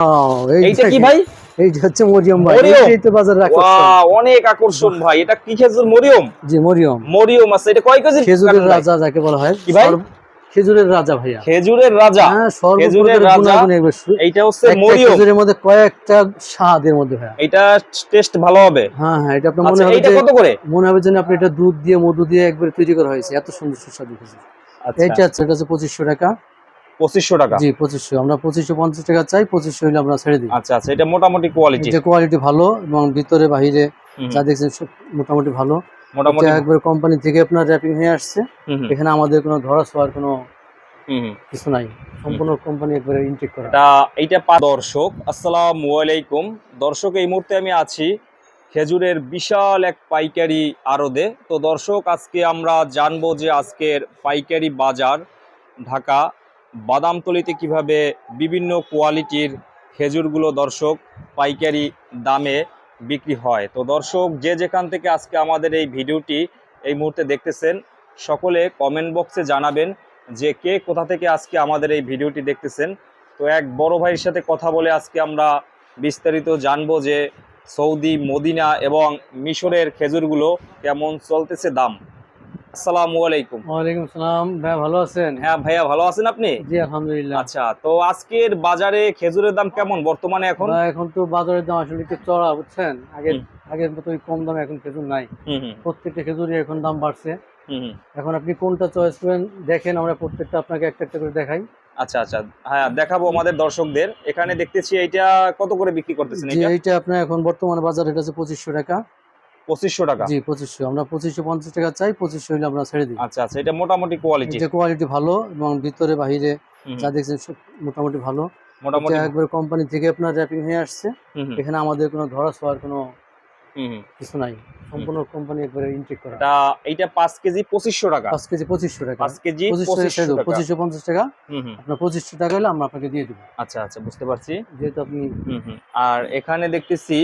এই এইটা কি ভাই? এইটা হচ্ছে মরিয়ম ভাই মরিয়ম? এইটাই রাখা অনেক আকর্ষণ ভাই। এটা কি খেজুর? মরিয়ম? জি মরিয়ম। মরিয়ম আছে। এটা কয় কেজি খেজুরের রাজা যাকে বলা হয়। কি ভাই? খেজুরের রাজা ভাইয়া। খেজুরের রাজা। হ্যাঁ খেজুরের রাজা, গুণাগুণ এগুলো সু- এইটা হচ্ছে মরিয়ম। খেজুরের মধ্যে কয়েকটা মধ্যে ভাইয়া। এটা টেস্ট ভালো হবে। হ্যাঁ হ্যাঁ এটা আপনার মনে আচ্ছা হবে এইটা কত করে? মনে হবে যেন আপনি এটা দুধ দিয়ে মধু দিয়ে একবারে তৈরি করা হয়েছে। এত সুন্দর সুস্বাদু খেজুর। আচ্ছা। এইটা হচ্ছে এটা হচ্ছে পঁচিশশো টাকা। পঁচিশশো টাকা। জি পঁচিশশো। আমরা পঁচিশশো পঞ্চাশ টাকা চাই পঁচিশশো হলে আমরা ছেড়ে দিই। আচ্ছা আচ্ছা এটা মোটামুটি কোয়ালিটি এটা কোয়ালিটি ভালো এবং ভিতরে বাহিরে যা দেখছেন মোটামুটি ভালো। মোটামুটি একবার কোম্পানি থেকে আপনার র্যাপিং হয়ে আসছে। এখানে আমাদের কোনো ধরা ছোঁয়ার কোনো। কিছু নাই। সম্পূর্ণ কোম্পানি একবারে ইনটেক করা। এটা এইটা দর্শক আসসালামু আলাইকুম। দর্শক এই মুহূর্তে আমি আছি খেজুরের বিশাল এক পাইকারি আড়দে তো দর্শক আজকে আমরা জানব যে আজকের পাইকারি বাজার ঢাকা বাদামতলিতে কীভাবে বিভিন্ন কোয়ালিটির খেজুরগুলো দর্শক পাইকারি দামে বিক্রি হয়। তো দর্শক, যে যেখান থেকে আজকে আমাদের এই ভিডিওটি এই মুহূর্তে দেখতেছেন, সকলে কমেন্ট বক্সে জানাবেন যে কে কোথা থেকে আজকে আমাদের এই ভিডিওটি দেখতেছেন। তো এক বড় ভাইয়ের সাথে কথা বলে আজকে আমরা বিস্তারিত জানব যে সৌদি, মদিনা এবং মিশরের খেজুরগুলো কেমন চলতেছে দাম। আসসালামু আলাইকুম। ওয়ালাইকুম আসসালাম। ভাই ভালো আছেন? হ্যাঁ ভাইয়া ভালো আছেন আপনি? জি আলহামদুলিল্লাহ। আচ্ছা তো আজকের বাজারে খেজুরের দাম কেমন বর্তমানে এখন? এখন তো বাজারের দাম আসলে একটু চড়া বুঝছেন? আগের আগের মতো কম দামে এখন খেজুর নাই। প্রত্যেকটা খেজুরই এখন দাম বাড়ছে। এখন আপনি কোনটা চয়েস করেন দেখেন আমরা প্রত্যেকটা আপনাকে একটা একটা করে দেখাই। আচ্ছা আচ্ছা। হ্যাঁ দেখাবো আমাদের দর্শকদের। এখানে দেখতেছি এইটা কত করে বিক্রি করতেছেন এটা এইটা? আপনার এখন বর্তমানে বাজার এটা হচ্ছে পঁচিশশো টাকা। পঁচিশশো টাকা। জি পঁচিশশো। আমরা পঁচিশশো পঞ্চাশ টাকা চাই পঁচিশশো হলে আমরা ছেড়ে দিই। আচ্ছা আচ্ছা এটা মোটামুটি কোয়ালিটি এটা কোয়ালিটি ভালো এবং ভিতরে বাহিরে যা দেখছেন মোটামুটি ভালো। মোটামুটি একবার কোম্পানি থেকে আপনার র্যাপিং হয়ে আসছে। এখানে আমাদের কোনো ধরা ছোঁয়ার কোনো। কিছু নাই। সম্পূর্ণ কোম্পানি একবারে ইনটেক করা। এটা এইটা পাঁচ কেজি পঁচিশশো টাকা। পাঁচ কেজি পঁচিশশো টাকা। পাঁচ কেজি পঁচিশশো টাকা পঁচিশশো টাকা। আপনার পঁচিশশো টাকা হলে আমরা আপনাকে দিয়ে দেবো। আচ্ছা আচ্ছা বুঝতে পারছি। যেহেতু আপনি। আর এখানে দেখতেছি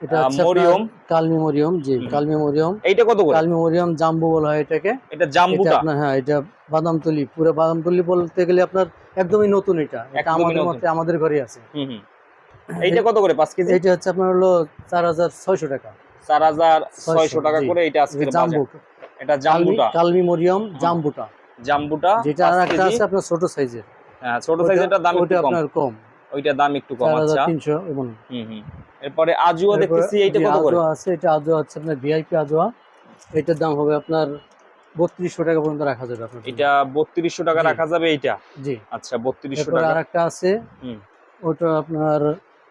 এটা মরিয়ম। মরিয়ম। কালমি মরিয়ম জি কালমি মরিয়ম। এইটা কত করে? কালমি মরিয়ম জাম্বু বলা হয় এটাকে। এটা এটা জাম্বুটা আপনার হ্যাঁ এটা বাদামতলি পুরো বাদামতলি বলতে গেলে আপনার একদমই নতুন এটা। এটা আমাদের মতে আমাদের ঘরে আছে। হুম হুম। এইটা কত করে পাঁচ কেজি? এইটা হচ্ছে আপনার হলো টাকা। করে এটা জাম্বু। এটা কালমি জাম্বুটা। কালমি মরিয়ম জাম্বুটা। জাম্বুটা যেটা আর একটা আছে আপনার ছোট সাইজের। হ্যাঁ ছোট সাইজের দাম ওটা একটু কম। আপনার কম। ওইটার দাম একটু কম হাজার আচ্ছা তিনশো এবং হুম হুম। এরপরে আজুয়া দেখতেছি এইটা কত করে? আজোয়া আছে এটা আজোয়া আছে আপনার ভিআইপি আজোয়া। এটার দাম হবে আপনার বত্রিশশো টাকা পর্যন্ত রাখা যাবে আপনার এটা বত্রিশশো টাকা রাখা যাবে এইটা? জি। আচ্ছা বত্রিশশো এরপরে টাকা। আর একটা আছে হুম। ওটা আপনার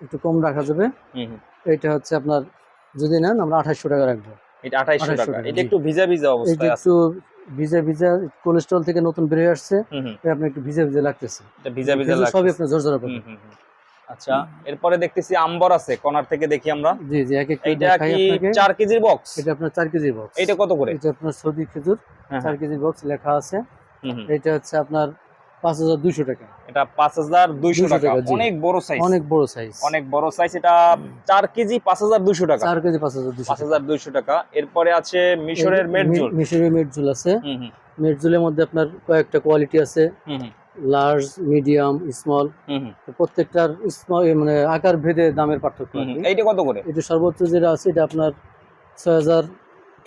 একটু কম রাখা যাবে। হুম হুম। এটা হচ্ছে আপনার যদি নেন আমরা আঠাশশো টাকা রাখব। এটা আঠাইশশো 2800 টাকা। এটা একটু ভিজা ভিজা অবস্থায় আছে। একটু ভিজা ভিজা কোলেস্ট্রল থেকে নতুন বেরিয়ে আসছে আপনার একটু ভিজা ভিজা লাগতেছে। ভিজা ভিজা লাগছে সবই আপনার জোর জোর হুম হুম হুম। আচ্ছা এরপরে দেখতেছি আম্বর আছে কর্নার থেকে দেখি আমরা। জি জি এক এক এটা কি আপনাকে। চার কেজির বক্স এটা আপনার চার কেজি বক্স এটা কত করে? এটা আপনার সৌদি খেজুর হ্যাঁ, চার কেজি বক্স লেখা আছে। এটা হচ্ছে আপনার পাঁচ হাজার দুইশো টাকা। এটা পাঁচ হাজার দুইশো টাকা। অনেক বড় সাইজ অনেক বড় সাইজ অনেক বড় সাইজ এটা চার কেজি পাঁচ হাজার দুইশো টাকা। চার কেজি পাঁচ হাজার দুইশো পাঁচ হাজার দুইশো টাকা। এরপরে আছে মিশরের মেটজুল মিশরের মেটজুল আছে। মেটজুলের মধ্যে আপনার কয়েকটা কোয়ালিটি আছে। লার্জ মিডিয়াম স্মল প্রত্যেকটার স্মল মানে আকার ভেদে দামের পার্থক্য। এইটা কত করে? এটা সর্বোচ্চ যেটা আছে এটা আপনার ছয় হাজার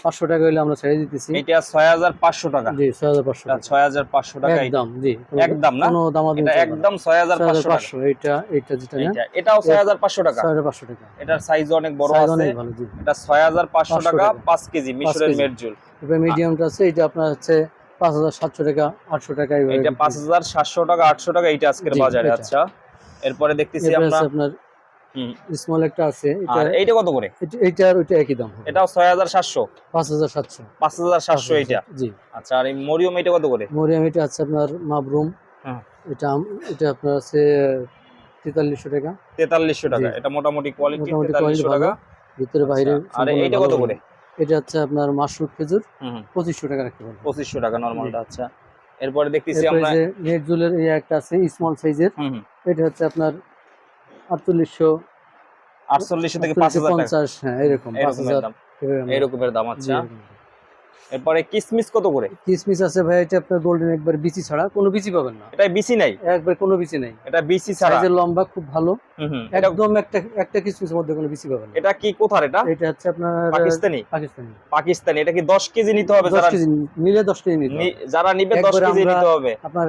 পাঁচশো টাকা হলে আমরা ছেড়ে দিতেছি। এটা ছয় হাজার পাঁচশো টাকা। জি ছয় হাজার পাঁচশো এটা ছয় হাজার পাঁচশো টাকা। একদম জি। একদম না? কোনো এটা একদম ছয় হাজার ছয় হাজার পাঁচশো টাকা। পাঁচশো এইটা এইটা যেটা এইটা এটাও ছয় হাজার পাঁচশো টাকা। ছয় হাজার পাঁচশো টাকা। এটার সাইজ অনেক বড় আছে। অনেক ভালো জি। এটা ছয় হাজার পাঁচশো টাকা টাকা। পাঁচ কেজি মিশরের এবার মিডিয়ামটা আছে এটা আপনার হচ্ছে পাঁচ হাজার সাতশো টাকা আটশো টাকা এইভাবে এটা বিক্রি। পাঁচ হাজার সাতশো টাকা আটশো টাকা এইটা আজকের বাজারে আচ্ছা। এরপরে দেখতেছি আমরা আপনার। স্মল একটা আছে আর এইটা কত করে? এটা- এইটা আর ওইটা একই দাম এটাও ছয় হাজার সাতশো। পাঁচ হাজার সাতশো। পাঁচ হাজার সাতশো এইটা? জি। আচ্ছা আর এই মরিয়ম এটা কত করে? মরিয়াম এটা আছে আপনার মাবরুম। হ্যাঁ। এটা এটা আপনার আছে তেতাল্লিশশো টাকা। তেতাল্লিশশো টাকা। এটা মোটামুটি কোয়ালিটি মোটামুটি তেতাল্লিশশো কোয়ালিটি টাকা। ভালো ভিতরে বাইরে আচ্ছা, আর এইটা কত করে? এটা হচ্ছে আপনার মাশরুম খেজুর। হুম হুম, পঁচিশশো টাকা রাখতে পারবেন। পঁচিশশো টাকা নর্মালটা আচ্ছা। এরপরে দেখতেছি আমরা নেট জুলের এই একটা আছে স্মল সাইজের এটা হচ্ছে আপনার আটচল্লিশশো আটচল্লিশশো থেকে পাঁচ হাজার পঞ্চাশ হ্যাঁ এরকম পাঁচ এরকমের হাজার। দাম। এভাবে এরকমের দাম আচ্ছা। এরপরে কিসমিস কত করে? কিসমিস আছে ভাই এটা আপনার গোল্ডেন একবার বিচি ছাড়া কোনো বিচি পাবেন না। এটা বিসি নাই? একবার কোনো বিচি নেই। এটা বিসি ছাড়া? সাইজের লম্বা খুব ভালো। একদম একটা একটা কিসমিসের মধ্যে কোনো বিচি পাবেন না। এটা কি কোথার এটা? এটা হচ্ছে আপনার পাকিস্তানি? পাকিস্তানি। পাকিস্তানি। এটা কি দশ কেজি নিতে হবে যারা কেজি নিলে দশ কেজি নিতে হবে। যারা নিবে দশ একবারে কেজি নিতে হবে। আপনার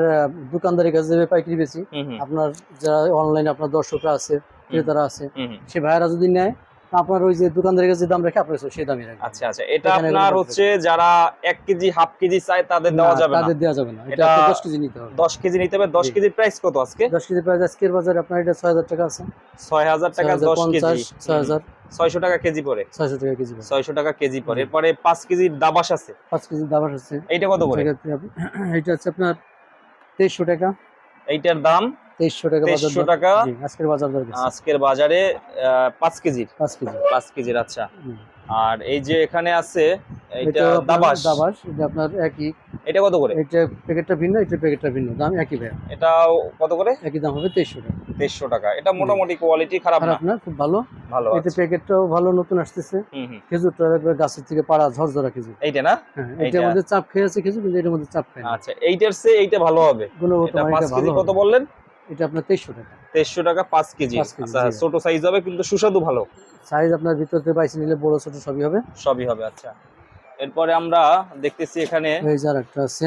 দোকানদারের কাছে যাবে পাইকারি বেশি আপনার যারা অনলাইনে আপনার দর্শকরা আছে ক্রেতারা আছে। সে ভাইয়েরা যদি নেয় আপনার ওই যে দোকানদারের কাছে দাম রাখে আপনার সেই দামই রাখবে আচ্ছা আচ্ছা এটা আপনার হচ্ছে যারা এক কেজি হাফ কেজি চায় তাদের দেওয়া যাবে না। তাদের দেওয়া যাবে না। এটা এটা- আপনার দশ কেজি নিতে হবে। দশ কেজি নিতে হবে। দশ জি। কেজির প্রাইস কত আজকে? দশ কেজি প্রাইস আজকের বাজারে আপনার এটা ছয় হাজার টাকা আছে। ছয় হাজার টাকা হাজার দশ পঞ্চাশ কেজি ছয় হাজার। ছয়শো টাকা কেজি পড়ে। ছয়শো টাকা কেজি ছয়শো টাকা কেজি জি। এরপরে পাঁচ কেজির দাবাস আছে। পাঁচ কেজি দাবার হচ্ছে এইটা কত করে এটা হচ্ছে আপনার তেইশশো টাকা। এইটার দাম তেইশশো টাকা তেইশশো টাকা। আজকের বাজার দর আজকের বাজারে পাঁচ কেজির পাঁচ কেজি। পাঁচ কেজির আচ্ছা। আর এই যে এখানে আছে এইটা এটা দাবাস। দাবাস এটা আপনার একই। এটা কত করে? এটা প্যাকেটটা ভিন্ন এটা প্যাকেটটা ভিন্ন দাম একই ভাই এটাও কত করে? একই দাম হবে টাকা। টাকা। এটা মোটামুটি কোয়ালিটি খারাপ না। খুব ভালো। ভালো এটা। প্যাকেটটাও ভালো নতুন আসতেছে। খেজুরটা একবার গাছের থেকে পাড়া ঝরঝরা খেজুর। এইটা না? হ্যাঁ মধ্যে চাপ খেয়ে আছে খেজুর কিন্তু এটার মধ্যে চাপ খায় আচ্ছা এইটার চেয়ে এইটা ভালো হবে। এটা কেজি কত বললেন? এটা আপনার তেইশশো টাকা। তেইশশো টাকা পাঁচ কেজি। আচ্ছা। ছোট সাইজ হবে কিন্তু সুস্বাদু ভালো। সাইজ আপনার ভিতর থেকে বাইশে নিলে বড় ছোট সবই হবে। সবই হবে আচ্ছা। এরপরে আমরা দেখতেছি এখানে এই যার একটা আছে।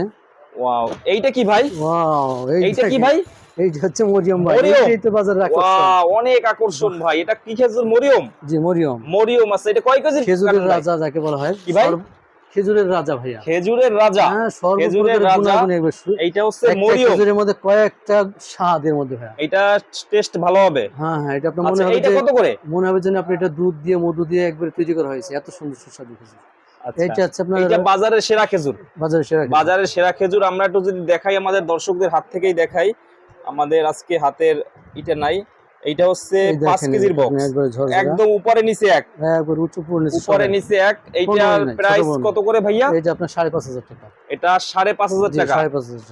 ওয়াও এইটা কি ভাই? ওয়াও এইটা কি ভাই? এইটা হচ্ছে মরিয়ম ভাই? এইটাই তো বাজারে রাখা ওয়াও অনেক আকর্ষণ ভাই। এটা কি খেজুর মরিয়ম? জি মরিয়ম। মরিয়ম আছে এটা কয় কেজি খেজুরের রাজা যাকে বলা হয়। কি ভাই? খেজুরের রাজা ভাইয়া। খেজুরের রাজা। হ্যাঁ খেজুরের রাজা, এইটা হচ্ছে মরিয়ম। খেজুরের মধ্যে কয়েকটা স্বাদের মধ্যে ভাইয়া। এটা টেস্ট ভালো হবে। হ্যাঁ হ্যাঁ এটা আপনার মনে আচ্ছা হবে এইটা যে কত করে? মনে হবে যেন আপনি এটা দুধ দিয়ে মধু দিয়ে একবার তৈরি করা হয়েছে। এত সুন্দর সুস্বাদু খেজুর। আচ্ছা। এইটা হচ্ছে আপনার এটা বাজারের সেরা খেজুর। সেরা বাজারের সেরা খেজুর আমরা একটু যদি দেখাই আমাদের দর্শকদের হাত থেকেই দেখাই। আমাদের আজকে হাতের এটা নাই। এইটা হচ্ছে এই পাঁচ কেজির বক্স। একদম উপরে নিচে এক। হ্যাঁ, একবার উঁচু পুরো নিচে উপরে নিচে এক। এইটার প্রাইস কত করে ভাইয়া? এইটা আপনার সাড়ে পাঁচ হাজার টাকা। এটা সাড়ে পাঁচ হাজার জি, টাকা।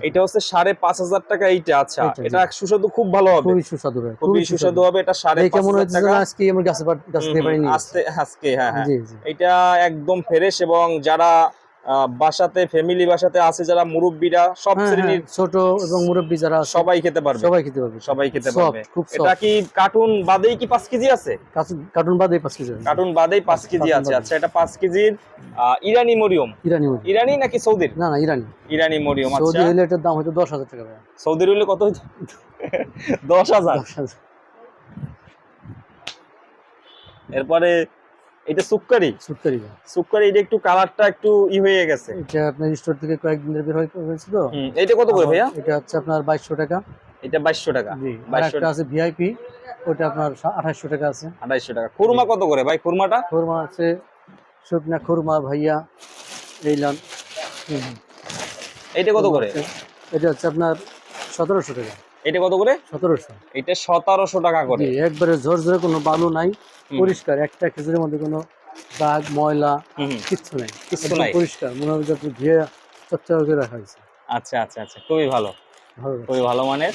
এটা হচ্ছে সাড়ে পাঁচ হাজার টাকা এইটা আচ্ছা। এটা সুস্বাদু খুব ভালো হবে। খুবই সুস্বাদু খুবই সুস্বাদু। হবে এটা সাড়ে এই পাঁচ কেমন হাজার হচ্ছে টাকা। আজকে আমার গাছে নিয়ে আস্তে আজকে হ্যাঁ হ্যাঁ। এটা একদম ফ্রেশ এবং যারা বাসাতে ফ্যামিলি বাসাতে আছে যারা মুরব্বীরা সব হ্যাঁ, শ্রেণির হ্যাঁ, ছোট এবং মুরব্বী যারা সবাই খেতে পারবে। সবাই খেতে পারবে। সবাই খেতে পারবে। এটা কি কার্টুন বাদেই কি পাঁচ কেজি আছে? কার্টুন বাদে পাঁচ কেজি হবে। কার্টুন বাদেই পাঁচ কেজি আছে। আচ্ছা এটা পাঁচ কেজির আহ, ইরানি মরিয়ম। ইরানি। ইরানি নাকি সৌদির? না না ইরানি। ইরানি মরিয়ম আচ্ছা। সৌদি হইলে এটার দাম হয়তো দশ হাজার টাকা ভাই সৌদির হইলে কত হইতো? দশ হাজার। দশ হাজার। এরপরে এটা সুক্কারি। সুটকারি ভাই সুক্কারি এটা একটু কালারটা একটু ই হয়ে গেছে। এটা আপনার স্টোর থেকে কয়েকদিন ধরে বের হয়ে- হয়েছে তো এটা কত করে ভাইয়া? এটা হচ্ছে আপনার বাইশশো টাকা। এটা বাইশশো টাকা। জি আর 2200 একটা আছে ভিআইপি ওটা আপনার আঠাশশো টাকা আছে। আড়াইশো টাকা। খুরমা কত করে ভাই? খুরমাটা? খুরমা আছে শুকনা খুরমা ভাইয়া এই লান এটা কত করে? এটা হচ্ছে আপনার সতেরোশো টাকা। এটা কত করে? সতেরোশো। এটা সতেরোশো টাকা করে। একবারে ঝরঝরে কোনো বালু নাই। পরিষ্কার একটা খেজুরের মধ্যে কোনো দাগ ময়লা। কিচ্ছু নেই। কিচ্ছু নাই। পরিষ্কার মনে হবে আপনি ধুয়ে চকচক করে রাখা হয়েছে। আচ্ছা আচ্ছা আচ্ছা খুবই ভালো। খুবই ভালো মানের।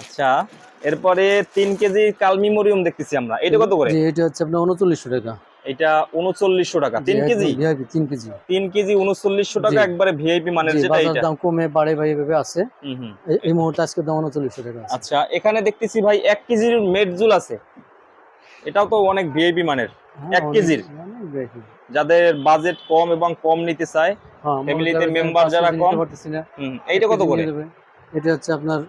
আচ্ছা এরপরে তিন কেজি কালমি মরিয়ম দেখতেছি আমরা। এটা কত করে? এটা হচ্ছে আপনার উনচল্লিশশো টাকা। এটা উনচল্লিশশো টাকা তিন কেজি? তিন কেজি। তিন কেজি উনচল্লিশশো টাকা একবারে ভিআইপি মানের যেটা এটা। দাম কমে বাড়ে বাড়ে ভেবে আছে। এই- মুহূর্তে আজকে দাম উনচল্লিশশো টাকা আচ্ছা এখানে দেখতেছি ভাই এক কেজির মেডজুল আছে। এটাও তো অনেক ভিআইপি মানের হ্যাঁ, এক কেজির? যাদের বাজেট কম এবং কম নিতে চায় Family তে করেন যে member পাঁচ যারা কম, এইটা কত করে? এটা হচ্ছে আপনার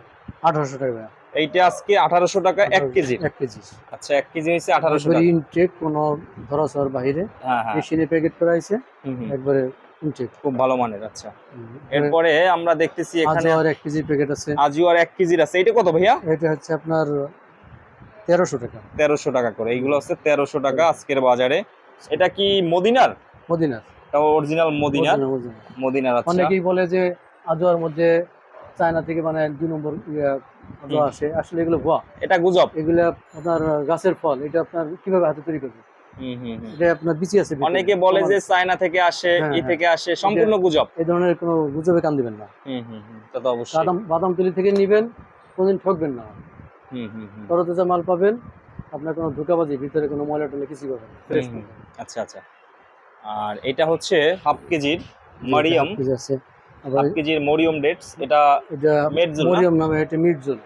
আঠারোশো টাকা এইটা আজকে আঠারোশো টাকা এক কেজি। এক কেজি। আচ্ছা এক কেজি হয়েছে আঠারোশো টাকা। ইনটেক কোনো ধরাছোঁয়ার বাইরে। হ্যাঁ হ্যাঁ। মেশিনে প্যাকেট করা হয়েছে। একবারে ইনটেক খুব ভালো মানের আচ্ছা। এরপরে আমরা দেখতেছি এখানে আর এক কেজি প্যাকেট আছে। আজিও আর এক কেজির আছে। এটা কত ভাইয়া? এটা হচ্ছে আপনার তেরোশো টাকা। তেরোশো টাকা করে। এইগুলো হচ্ছে তেরোশো টাকা আজকের বাজারে। এটা কি মদিনার? মদিনার। অরিজিনাল মদিনার? মদিনা, মদিনা। মদিনার আচ্ছা। অনেকেই বলে যে আজোয়ার মধ্যে চায়না থেকে মানে দুই নম্বর ইয়া আসে। আসলে এগুলো ভুয়া এটা গুজব? এগুলো আপনার গাছের ফল। এটা আপনার কীভাবে হাতে তৈরি করবে। এটা আপনার বিচি আছে অনেকে বলে যে চায়না থেকে আসে হ্যাঁ, ই হ্যাঁ। থেকে আসে সম্পূর্ণ গুজব। এই ধরনের কোনো গুজবে কান দিবেন না। হুম হুম তা তো অবশ্যই। বাদাম তুলি থেকে নিবেন কোনদিন ঠকবেন না। তরতাজা মাল পাবেন আপনার কোনো ধোকাবাজি ভিতরে কোনো ময়লা টলে কিছু পাবেন। আচ্ছা আচ্ছা। আর এটা হচ্ছে হাফ কেজির মারিয়াম। আছে। আবার কেজির মরিয়ম ডেটস এটা এটা মেডজুল মরিয়ম নামে এটা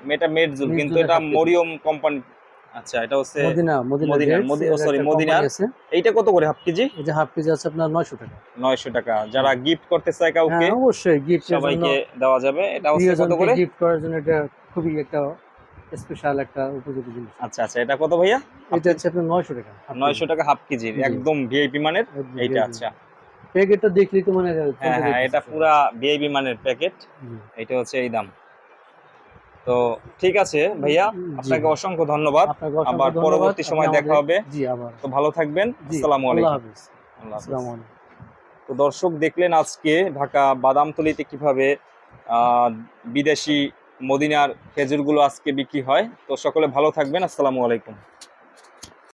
এটা মেডজুল কিন্তু এটা মরিয়ম কোম্পানি আচ্ছা এটা হচ্ছে মদিনা মদিনা মদিনার, dates, মদি- ও, এর sorry, একটা মদিনার। company আছে। এইটা কত করে হাফ কেজি এটা হাফ কেজি আছে আপনার নয়শো টাকা। নয়শো টাকা। যারা গিফট করতে চায় কাউকে হ্যাঁ অবশ্যই গিফট সবাইকে দেওয়া যাবে। এটা হচ্ছে কত করে? গিফট করার জন্য এটা খুবই একটা স্পেশাল একটা উপযোগী জিনিস। আচ্ছা আচ্ছা এটা কত ভাইয়া? এটা হচ্ছে আপনার নয়শো টাকা নয়শো টাকা হাফ কেজির জি। একদম ভিআইপি মানের? এইটা আচ্ছা। প্যাকেটটা দেখলেই তো মানে হ্যাঁ হ্যাঁ এটা পুরা ভিআইপি মানের প্যাকেট। এটা হচ্ছে এই দাম। তো ঠিক আছে ভাইয়া আপনাকে অসংখ্য ধন্যবাদ। আবার পরবর্তী সময় দেখা হবে। জি আবার। তো ভালো থাকবেন। আসসালামু আলাইকুম। আল্লাহ হাফেজ। আসসালামু আলাইকুম। তো দর্শক দেখলেন আজকে ঢাকা বাদামতলিতে কীভাবে বিদেশি মদিনার খেজুরগুলো আজকে বিক্রি হয়। তো সকলে ভালো থাকবেন। আসসালামু আলাইকুম।